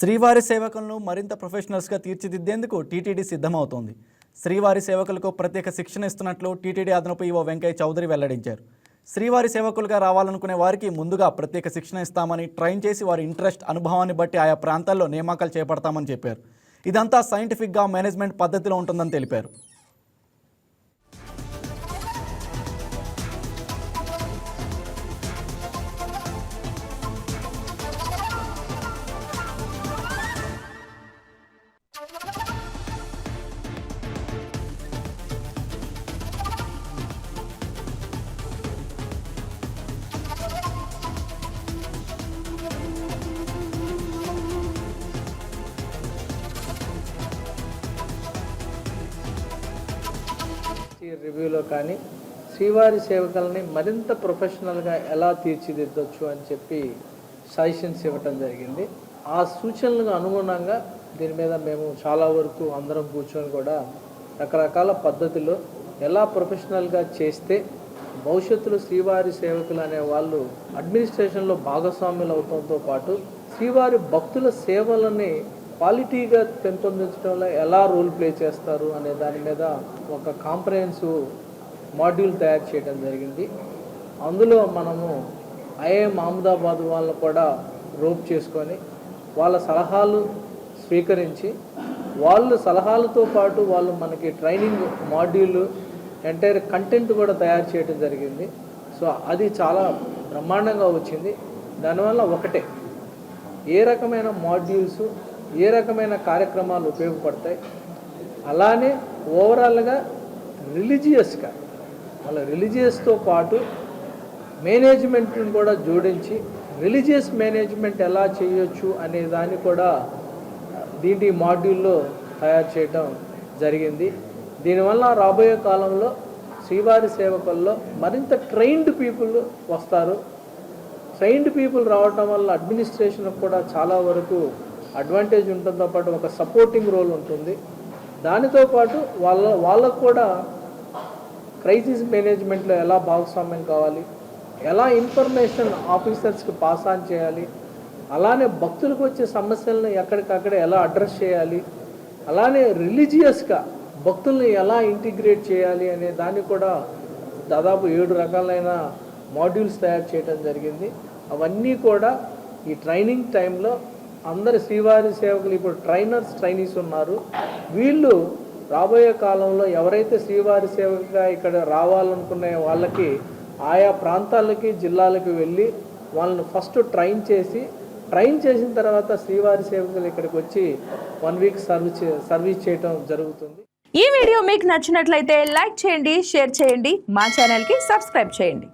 శ్రీవారి సేవకులను మరింత ప్రొఫెషనల్స్గా తీర్చిదిద్దేందుకు టీటీడీ సిద్ధమవుతోంది. శ్రీవారి సేవకులకు ప్రత్యేక శిక్షణ ఇస్తున్నట్లు టీటీడీ అదనపు ఈవో వెంకయ్య చౌదరి వెల్లడించారు. శ్రీవారి సేవకులుగా రావాలనుకునే వారికి ముందుగా ప్రత్యేక శిక్షణ ఇస్తామని ట్రైన్ చేసి వారి ఇంట్రెస్ట్ అనుభవాన్ని బట్టి ఆయా ప్రాంతాల్లో నియామకాలు చేపడతామని చెప్పారు. ఇదంతా సైంటిఫిక్గా మేనేజ్మెంట్ పద్ధతిలో ఉంటుందని తెలిపారు. రివ్యూలో కానీ శ్రీవారి సేవకులని మరింత ప్రొఫెషనల్గా ఎలా తీర్చిదిద్దొచ్చు అని చెప్పి సజెషన్స్ ఇవ్వటం జరిగింది. ఆ సూచనలకు అనుగుణంగా దీని మీద మేము చాలా వరకు అందరం కూర్చొని కూడా రకరకాల పద్ధతిలో ఎలా ప్రొఫెషనల్గా చేస్తే భవిష్యత్తులో శ్రీవారి సేవకులు అనే వాళ్ళు అడ్మినిస్ట్రేషన్లో భాగస్వాములు అవటంతో పాటు శ్రీవారి భక్తుల సేవలని క్వాలిటీగా పెంపొందించడంలో ఎలా రోల్ ప్లే చేస్తారు అనే దాని మీద ఒక కాంప్రహెన్సివ్ మాడ్యూల్ తయారు చేయడం జరిగింది. అందులో మనము ఐఏఎం అహ్మదాబాద్ వాళ్ళని కూడా రోప్ చేసుకొని వాళ్ళ సలహాలు స్వీకరించి వాళ్ళు సలహాలతో పాటు వాళ్ళు మనకి ట్రైనింగ్ మాడ్యూల్ ఎంటైర్ కంటెంట్ కూడా తయారు చేయడం జరిగింది. సో అది చాలా బ్రహ్మాండంగా వచ్చింది. దానివల్ల ఒకటే ఏ రకమైన మాడ్యూల్స్ ఏ రకమైన కార్యక్రమాలు ఉపయోగపడతాయి? అలానే ఓవరాల్గా రిలీజియస్గా వాళ్ళ రిలీజియస్తో పాటు మేనేజ్మెంట్ని కూడా జోడించి రిలీజియస్ మేనేజ్మెంట్ ఎలా చేయొచ్చు అనే దాన్ని కూడా దీంటి మాడ్యూల్లో తయారు చేయడం జరిగింది. దీనివల్ల రాబోయే కాలంలో శ్రీవారి సేవకుల్లో మరింత ట్రైన్డ్ పీపుల్ వస్తారు. ట్రైన్డ్ పీపుల్ రావటం వల్ల అడ్మినిస్ట్రేషన్ కూడా చాలా వరకు అడ్వాంటేజ్ ఉంటుందో పాటు ఒక సపోర్టింగ్ రోల్ ఉంటుంది. దానితో పాటు వాళ్ళ వాళ్ళకు కూడా క్రైసిస్ మేనేజ్మెంట్లో ఎలా భాగస్వామ్యం కావాలి ఎలా ఇన్ఫర్మేషన్ ఆఫీసర్స్కి పాస్ ఆన్ చేయాలి అలానే భక్తులకు వచ్చే సమస్యలను ఎక్కడికక్కడ ఎలా అడ్రస్ చేయాలి? అలానే రిలీజియస్గా భక్తుల్ని ఎలా ఇంటిగ్రేట్ చేయాలి అనే దాన్ని కూడా దాదాపు ఏడు రకాలైన మాడ్యూల్స్ తయారు చేయడం జరిగింది. అవన్నీ కూడా ఈ ట్రైనింగ్ టైంలో అందరి శ్రీవారి సేవకులు ఇప్పుడు ట్రైనర్స్ ట్రైనీస్ ఉన్నారు. వీళ్ళు రాబోయే కాలంలో ఎవరైతే శ్రీవారి సేవకుగా ఇక్కడ రావాలనుకునే వాళ్ళకి ఆయా ప్రాంతాలకి జిల్లాలకి వెళ్ళి వాళ్ళని ఫస్ట్ ట్రైన్ చేసి ట్రైన్ చేసిన తర్వాత శ్రీవారి సేవకులు ఇక్కడికి వచ్చి వన్ వీక్ సర్వీస్ సర్వీస్ చేయటం జరుగుతుంది. ఈ వీడియో మీకు నచ్చినట్లయితే లైక్ చేయండి షేర్ చేయండి మా ఛానల్కి సబ్స్క్రైబ్ చేయండి.